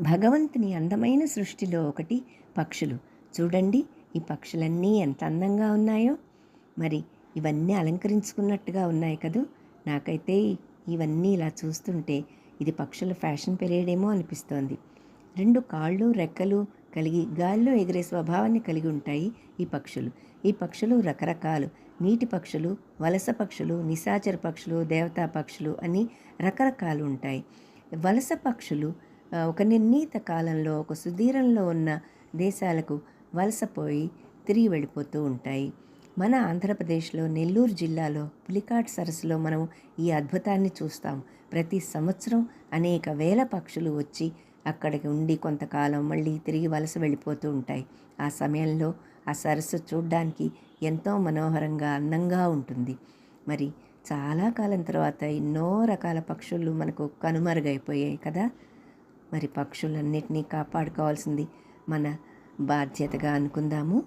భగవంతుని అందమైన సృష్టిలో ఒకటి పక్షులు. చూడండి ఈ పక్షులన్నీ ఎంత అందంగా ఉన్నాయో. మరి ఇవన్నీ అలంకరించుకున్నట్టుగా ఉన్నాయి కదూ? నాకైతే ఇవన్నీ ఇలా చూస్తుంటే ఇది పక్షుల ఫ్యాషన్ పెరియడేమో అనిపిస్తోంది. రెండు కాళ్ళు రెక్కలు కలిగి గాల్లో ఎగిరే స్వభావాన్ని కలిగి ఉంటాయి ఈ పక్షులు. ఈ పక్షులు రకరకాలు. నీటి పక్షులు వలస పక్షులు నిశాచర పక్షులు దేవతా పక్షులు అని రకరకాలు ఉంటాయి. వలస పక్షులు ఒక నిర్ణీత కాలంలో ఒక సుదీరంలో ఉన్న దేశాలకు వలసపోయి తిరిగి వెళ్ళిపోతూ ఉంటాయి. మన ఆంధ్రప్రదేశ్లో నెల్లూరు జిల్లాలో పులికాట్ సరస్సులో మనం ఈ అద్భుతాన్ని చూస్తాం. ప్రతి సంవత్సరం అనేక వేల పక్షులు వచ్చి అక్కడికి ఉండి కొంతకాలం మళ్ళీ తిరిగి వలస వెళ్ళిపోతూ ఉంటాయి. ఆ సమయంలో ఆ సరస్సు చూడ్డానికి ఎంతో మనోహరంగా అందంగా ఉంటుంది. మరి చాలా కాలం తర్వాత ఎన్నో రకాల పక్షులు మనకు కనుమరుగైపోయాయి కదా. మరి పక్షులన్నిటినీ కాపాడుకోవాల్సింది మన బాధ్యతగా అనుకుందాము.